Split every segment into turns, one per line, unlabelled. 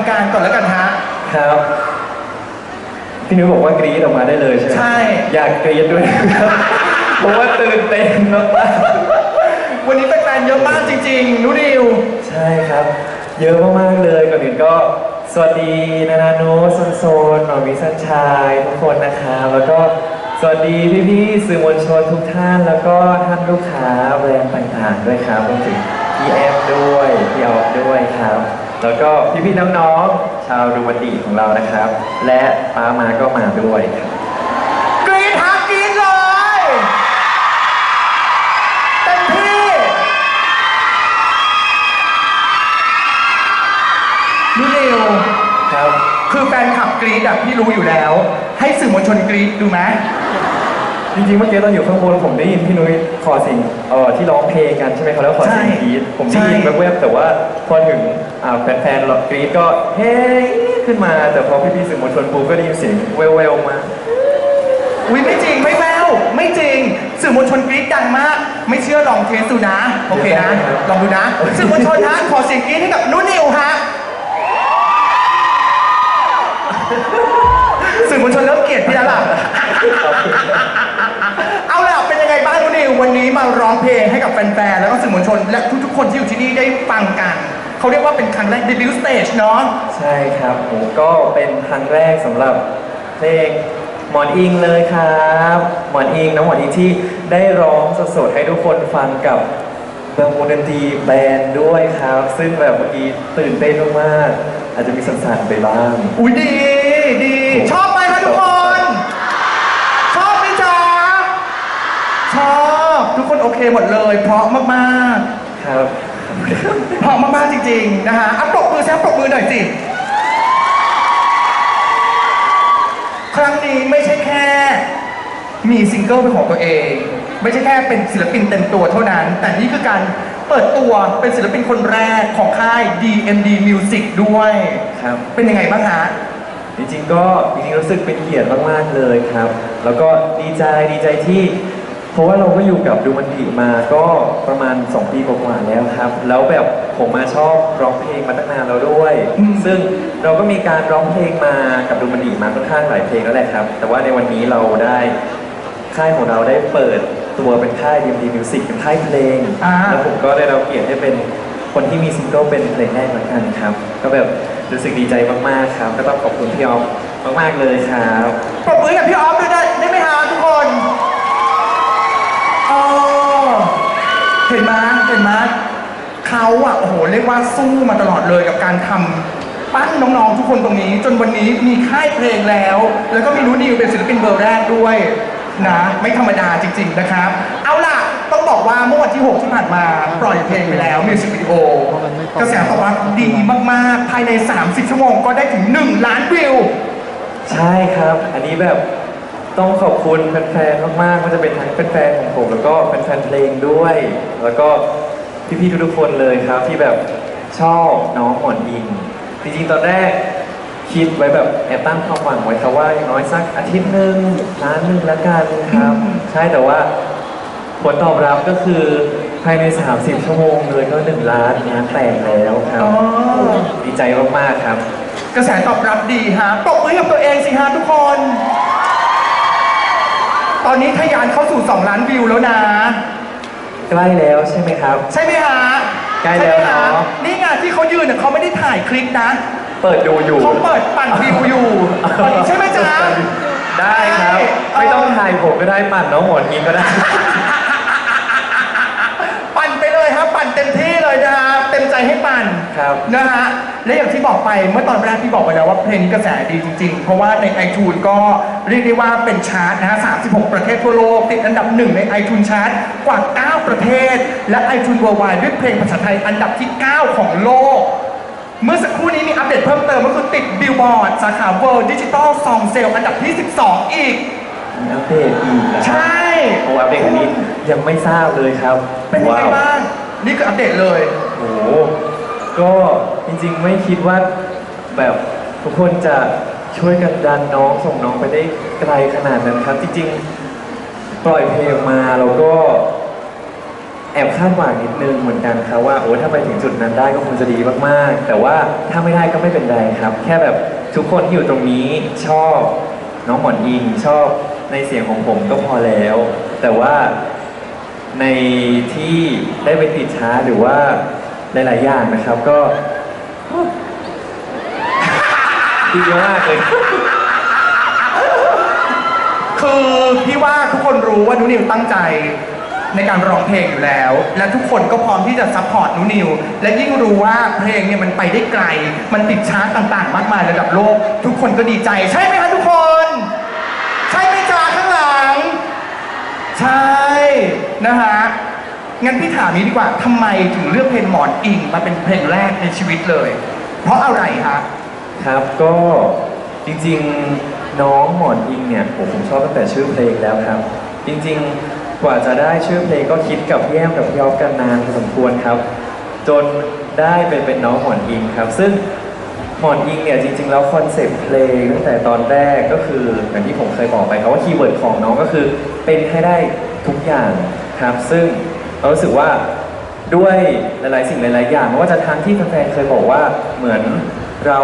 างการก่อนแล้วกันฮะ
ครับพี่นุ้ยบอกว่ากรี๊ดออกมาได้เลยใช่ไหม
ใช่
อยากกรี๊ดด้วยครับเพราะว่าตื่นเต้นมาก
วันนี้แฟนๆเยอะมากจริงๆนุนิว
ๆใช่ครับ เยอะมากๆเลยก่อนอื่นก็ สวัสดีนานาโนตโซนโซนหมอมิสันชายทุกคนนะครับแล้วก็สวัสดีพี่ๆสื่อมวลชนทุกท่าน แล้วก็ท่านลูกค้าแบรนด์ต่างๆ ด้วยครับรวมถึงพี่แอฟด้วยพี่ออฟด้วยครับ แล้วก็พี่ๆน้องๆ ชาวดูบันดีของเรานะครับ และป้ามาก็มาด้วยครับ
กรีดฮักกรีดเลยเต็มที่นุนิว
ครับ
คือแฟนคลับกรีดอะพี่รู้อยู่แล้ว ให้สื่อมวลชนกรีดดูไหม
จริงๆเมื่อกี้ตอนอยู่ข้างบนผมได้ยินพี่นุ้ยขอสิ่งเอ่อที่ร้องเพลงกันใช่ไหมเขาแล้วขอสิ่ง
ใช่
กรีดผม
ใช่
ได้ยินแวบๆแต่ว่าพอถึงอ่าแฟนๆกรีดก็เฮ้ยขึ้นมาแต่พอพี่ๆสื่อมวลชนปุ๊บก็ได้ยินเสียงแววๆมา
อุ้ยไม่จริงไม่แววไม่จริง สื่อมวลชนกรีดดังมาก ไม่เชื่อลองเทสดูนะ โอเคนะ ลองดูนะ สื่อมวลชนฮะขอเสียงกรีดให้กับนุนิวฮะสื่อมวลชนเริ่มเกลียดพี่แล้วล่ะ เอาล่ะเป็นยังไงบ้างนุนิ ววันนี้มาร้องเพลงให้กับแฟนๆ แล้วก็สื่อมวลชน และทุกๆ คนที่อยู่ที่นี่ได้ฟังกัน เขาเรียกว่าเป็นครั้งแรกเดบิวต์สเตจเนาะ
ใช่ครับผมก็เป็นครั้งแรกสำหรับเพลงหมอนอิงเลยครับหมอนอิงน้องหมอนอิงที่ได้ร้องสดๆให้ทุกคนฟังกับเบอร์มูดนตรีแบนด์ด้วยครับ ซึ่งแบบเมื่อกี้ตื่นเต้นมากๆอาจจะมีสั่นๆไปบ้าง
อุ้ยดีดี ชอบไหมคะทุกคน ชอบไหมจ๊ะชอบ ทุกคนโอเคหมดเลย เพราะมาก
ครับ
ๆ เพราะมากๆจริงๆนะฮะอะปรบมือแซมปรบมือหน่อยสิ ครั้งนี้ไม่ใช่แค่ มีซิงเกิลเป็นของตัวเอง ไม่ใช่แค่เป็นศิลปินเต็มตัวเท่านั้น แต่นี่คือการเปิดตัวเป็นศิลปินคนแรกของค่าย DMD Music ด้วย
ครับ
เป็นยังไงบ้างฮะ
จริงๆก็จริงๆรู้สึกเป็นเกียรติมากๆเลยครับ แล้วก็ดีใจดีใจที่ เพราะว่าเราก็อยู่กับดูมันดีมาก็ประมาณ 2 ปีกว่าๆแล้วครับ แล้วแบบผมมาชอบร้องเพลงมาตั้งนานแล้วด้วย
อืม
ซึ่งเราก็มีการร้องเพลงมากับดูมันดีมาค่อนข้างหลายเพลงแล้วแหละครับ แต่ว่าในวันนี้เราได้ค่ายของเราได้เปิดตัวเป็นค่าย DMD Music เป็นค่ายเพลง
อ่า
แล้วผมก็ได้รับเกียรติให้เป็นคนที่มีซิงเกิลเป็นเพลงแรกเหมือนกันครับ ก็แบบรู้สึกดีใจมากๆครับ ก็ต้องขอบคุณพี่ออฟมากๆเลยครับ
ปรบมือกับพี่ออฟด้วยได้ได้ไหมฮะทุกคนอ๋อ เห็นไหมเห็นไหมเขาอะโอ้โหเรียกว่าสู้มาตลอดเลยกับการทำปั้นน้องๆทุกคนตรงนี้ จนวันนี้มีค่ายเพลงแล้ว แล้วก็มีรู้นิวเป็นศิลปินเบอร์แรกด้วยนะไม่ธรรมดาจริง ๆนะครับ เอาล่ะต้องบอกว่าเมื่อวันที่ 6 ที่ผ่านมาปล่อยเพลงไปแล้วมิวสิกวิดีโอกระแสตอบรับดีมากๆ ภายใน 30 ชั่วโมงก็ได้ถึง 1 ล้านวิว
ใช่ครับ อันนี้แบบ ต้องขอบคุณแฟนๆ มากๆว่าจะเป็นทั้งแฟนๆ ของผม แล้วก็เป็นแฟนเพลงด้วย แล้วก็พี่ๆ ทุกๆ คนเลยครับที่แบบชอบน้องหมอนอิง จริงๆ ตอนแรกคิดไว้แบบแอบตั้งความหวังไว้ครับว่าอย่างน้อยสักอาทิตย์หนึ่งล้านหนึ่งละกันครับ ใช่แต่ว่าผลตอบรับก็คือภายใน 30 ชั่วโมงเลยก็ 1 ล้านงานแต่งแล้วครับ
อ๋อ
ดีใจมากๆ ครับ
กระแสตอบรับดีฮะปรบมือให้กับตัวเองสิฮะทุกคน ตอนนี้ทะยานเข้าสู่ 2 ล้านวิวแล้วนะ
ใกล้แล้วใช่ไหมครับ
ใช่ไหมฮะ
ใกล้แล้ว
ช่ไหมฮ
เนอะ
นี่ไงที่เขายืนเนี่ยเขาไม่ได้ถ่ายคลิปนะ
เปิดดูอยู่
เขาเปิดปั่นวิวอยู่ตอนนี้ใช่ไหมจ๊ะ
ได้ครับ
ใช่
ไม่ต้องถ่ายผมก็ได้ปั่นน้องหมอนอิงก็ได้
ปั่นไปเลยครับปั่นเต็มที่เลยนะฮะเต็มใจให้ปั่น
ครับ
นะฮะและอย่างที่บอกไปเมื่อตอนแรกที่บอกไปแล้วว่าเพลงนี้กระแสดีจริง ๆ เพราะว่าใน iTunes ก็ เรียกได้ว่าเป็นชาร์ตนะฮะ 36 ประเทศทั่วโลก ติดอันดับหนึ่งใน iTunes ชาร์ตกว่า 9 ประเทศ และ iTunes Worldwide ด้วยเพลงภาษาไทยอันดับที่ 9 ของโลก เมื่อสักครู่นี้มีอัปเดตเพิ่มเติมก็คือติดบิลบอร์ดสาขา World Digital Song Sale อันดับที่ 12 อีก
มีอัปเดตอีกนะค
ใช
รับ่โอ้อัปเดตอันนี้ยังไม่ทราบเลยครับ
เป็นยังไง
ว้าว
บ้าง นี่คืออัปเดตเลย
โอ้โหก็จริงๆไม่คิดว่าแบบทุกคนจะ ช่วยกันดันน้องส่งน้องไปได้ไกลขนาดนั้นครับ จริงๆ ปล่อยเพลงมาแล้วก็แอบคาดหวังนิดนึงเหมือนกันครับว่าโอ้ถ้าไปถึงจุดนั้นได้ก็คงจะดีมากๆ แต่ว่าถ้าไม่ได้ก็ไม่เป็นไรครับ แค่แบบทุกคนที่อยู่ตรงนี้ชอบน้องหมอนอิงชอบในเสียงของผมก็พอแล้ว แต่ว่าในที่ได้ไปติดช้าร์หรือว่าหลาย ๆ อย่างนะครับ ก็ ดีมากเลย
คือพี่ว่าทุกคนรู้ว่านุนิวตั้งใจในการร้องเพลงอยู่แล้ว และทุกคนก็พร้อมที่จะซัพพอร์ตนุนิว และยิ่งรู้ว่าเพลงเนี่ยมันไปได้ไกล มันติดชาร์ตต่างๆ มากมายระดับโลก ทุกคนก็ดีใจ ใช่ไหมคะทุกคน ใช่ไหมจ๊ะข้างหลัง ใช่นะฮะงั้นพี่ถามนี้ดีกว่าทำไมถึงเลือกเพลงหมอนอิงมาเป็นเพลงแรกในชีวิตเลย เพราะอะไรคะ
ครับก็จริงๆน้องหมอนอิงเนี่ยผมผมชอบตั้งแต่ชื่อเพลงแล้วครับ จริงๆกว่าจะได้ชื่อเพลงก็คิดกับพี่แอมกับพี่ยอฟกันนานพอสมควรครับ จนได้ไปเป็นน้องหมอนอิงครับ ซึ่งหมอนอิงเนี่ยจริง ๆ แล้วคอนเซปต์เพลงตั้งแต่ตอนแรกก็คืออย่างที่ผมเคยบอกไปครับว่าคีย์เวิร์ดของน้องก็คือเป็นให้ได้ทุกอย่างครับ ซึ่งเรารู้สึกว่าด้วยหลายๆ สิ่งหลาย ๆ อย่างไม่ว่าจะทั้งที่แฟนๆเคยบอกว่าเหมือน เรา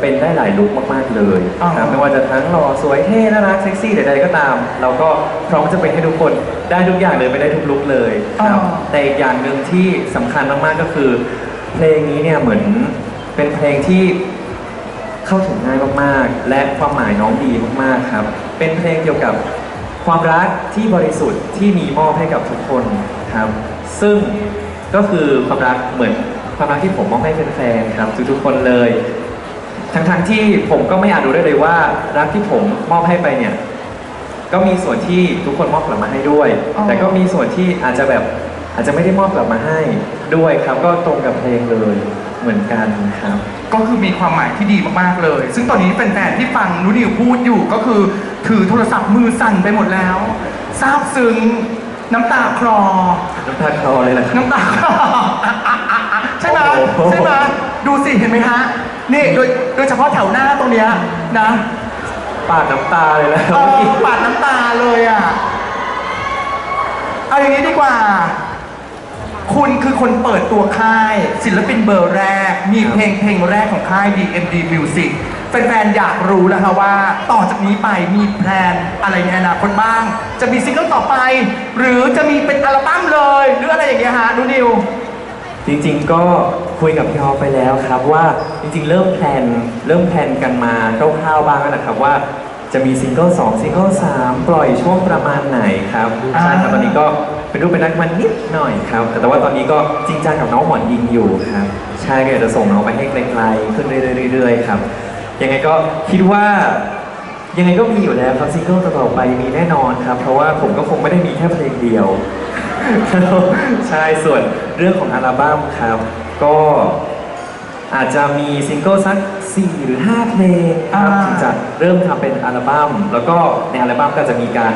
เป็นได้หลายลุคมาก ๆ เลย
อ่า
ครับไม่ว่าจะทั้งหล่อสวยเท่น่ารักเซ็กซี่ใดๆก็ตาม เราก็พร้อมจะเป็นให้ทุกคนได้ทุกอย่างเลยไปได้ทุกลุคเลยครับแต่อีกอย่างหนึ่งที่สำคัญมากๆก็คือ เพลงนี้เนี่ยเหมือนเป็นเพลงที่เข้าถึงง่ายมากๆ และความหมายน้องดีมากๆครับ เป็นเพลงเกี่ยวกับความรักที่บริสุทธิ์ที่มีมอบให้กับทุกคนครับ ซึ่งก็คือความรักเหมือน ความรักที่ผมมอบให้แฟนๆครับทุกๆคนเลย ทั้งๆที่ผมก็ไม่อาจรู้ได้เลยว่า รักที่ผมมอบให้ไปเนี่ย ก็มีส่วนที่ทุกคนมอบกลับมาให้ด้วย
อ๋อ
แต่ก็มีส่วนที่อาจจะแบบอาจจะไม่ได้มอบกลับมาให้ด้วยครับ ก็ตรงกับเพลงเลยเหมือนกันครับ
ก็คือมีความหมายที่ดีมากๆเลย ซึ่งตอนนี้แฟนๆที่ฟังนุนิวพูดอยู่ก็คือ ถือโทรศัพท์มือสั่นไปหมดแล้วซาบซึ้งน้ำตาคลอ
น้ำตาคลอเลยแหละครับ
น้ำตาคลอ ใช่ไหม
โอ้โห
ใช่ไหมดูสิเห็นไหมฮะนี่โดยโดยเฉพาะแถวหน้าตรงเนี้ยนะ
ปาดน้ำตาเลยแล้ว
เออปาดน้ำตาเลยอะเอาอย่างนี้ดีกว่า คุณคือคนเปิดตัวค่าย ศิลปินเบอร์แรก มีเพลงเพลงแรกของค่าย DMD Music แฟนๆ อยากรู้นะคะว่า ต่อจากนี้ไปมีแพลนอะไรในอนาคตบ้าง จะมีซิงเกิลต่อไป หรือจะมีเป็นอัลบั้มเลย หรืออะไรอย่างเงี้ยฮะนูนิว
จริงๆก็คุยกับพี่ฮอฟไปแล้วครับว่าจริงๆ เริ่มแพลนเริ่มแพลนกันมาคร่าวๆบ้างแล้วนะครับว่าจะมีซิงเกิล2ซิงเกิล3ปล่อยช่วงประมาณไหนครับ
อ่า
ใช่ครับตอนนี้ก็เป็นรูปเป็นนักมันนิดหน่อยครับแต่แต่ว่าตอนนี้ก็จริงจังกับน้องหมอนยิงอยู่ครับใช่ก็อยากจะส่งน้องไปให้ไกลๆขึ้นเรื่อยๆครับยังไงก็คิดว่ายังไงก็มีอยู่แล้วครับซิงเกิลต่อๆไปมีแน่นอนครับ เพราะว่าผมก็คงไม่ได้มีแค่เพลงเดียวใช่ส่วน เรื่องของอัลบั้มครับ ก็อาจจะมีซิงเกิลสัก 4 หรือ 5 เพลงครับ
อ่า
ถึงจะเริ่มทำเป็นอัลบั้มแล้วก็ในอัลบั้มก็จะมีการ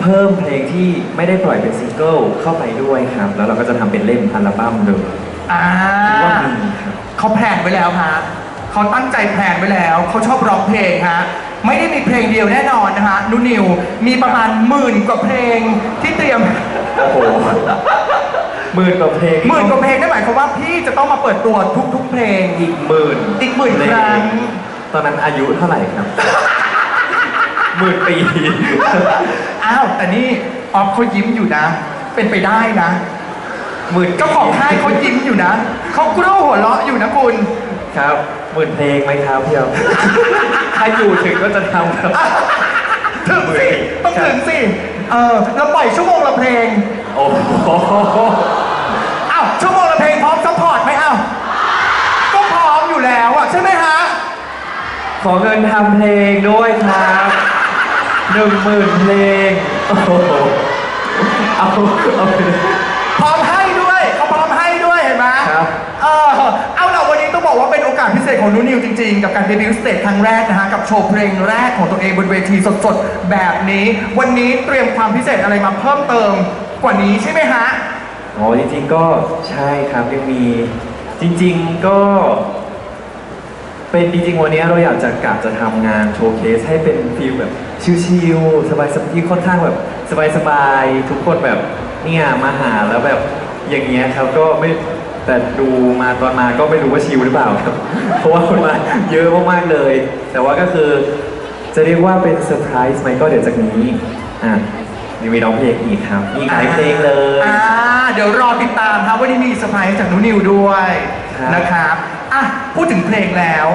เพิ่มเพลงที่ไม่ได้ปล่อยเป็นซิงเกิลเข้าไปด้วยครับ แล้วเราก็จะทำเป็นเล่มอัลบั้มเลย
อ่า
คิดว่ามีครับ
เขาแพลนไว้แล้วฮะเขาตั้งใจแพลนไว้แล้วเขาชอบร้องเพลงฮะไม่ได้มีเพลงเดียวแน่นอนนะฮะนุนิวมีประมาณหมื่นกว่าเพลงที่เตรียม
โอ้โห หมื่นกว่าเพลง
หมื่นกว่าเพลงนั่นหมายความว่าพี่จะต้องมาเปิดตัวทุก ๆ เพลง
อีกหมื่น
อีกหมื่นครั้ง
ตอนนั้นอายุเท่าไหร่ครับหมื่นปี
อ้าวแต่นี่ออฟเขายิ้มอยู่นะ เป็นไปได้นะ
หมื่น
เจ้าของค่ายเขายิ้มอยู่นะเขากรูหัวเราะอยู่นะคุณ
ครับหมื่นเพลงไหมครับพี่เอาถ้าอยู่ถึงก็จะทำครับ
ถึงสิต้องถึงสิเออเราปล่อยชั่วโมงละเพลง
โอ้โห
อ้าวชั่วโมงละเพลงพร้อมซัพพอร์ตไหมอ้าวก็พร้อมอยู่แล้วอะใช่ไหมฮะ
ขอเงินทำเพลงด้วยครับหนึ่งหมื่นเพลงโอ้โหเอาเอาไปเลย
พร้อมให้ด้วย กว่าเป็นโอกาสพิเศษของนูนิวจริงๆ กับการเดบิวต์สเตจครั้งแรกนะฮะ กับโชว์เพลงแรกของตัวเองบนเวทีสดๆ แบบนี้ วันนี้เตรียมความพิเศษอะไรมาเพิ่มเติมกว่านี้ใช่ไหมฮะ
อ๋อจริงๆก็ใช่ครับยังมีจริง ๆก็ เป็นจริงๆวันนี้เราอยากจะกะจะทำงานโชว์เคสให้เป็นฟีลแบบชิลๆสบายๆที่ค่อนข้างแบบสบายๆทุกคนแบบเนี่ยมาหาแล้วแบบอย่างเงี้ยครับก็ไม่ แต่ดูมาตอนมาก็ไม่รู้ว่าชิวหรือเปล่าครับ เพราะว่าคนมาเยอะมากๆเลย แต่ว่าก็คือจะเรียกว่าเป็นเซอร์ไพรส์ไหมก็เดี๋ยวจากนี้อะมีมีร้องเพลงอีกครับมีอีกหลายเพลงเลย
อ่าเดี๋ยวรอติดตามครับว่านี่มีเซอร์ไพรส์จากนุนิวด้วยนะครับอะพูดถึงเพลงแล้ว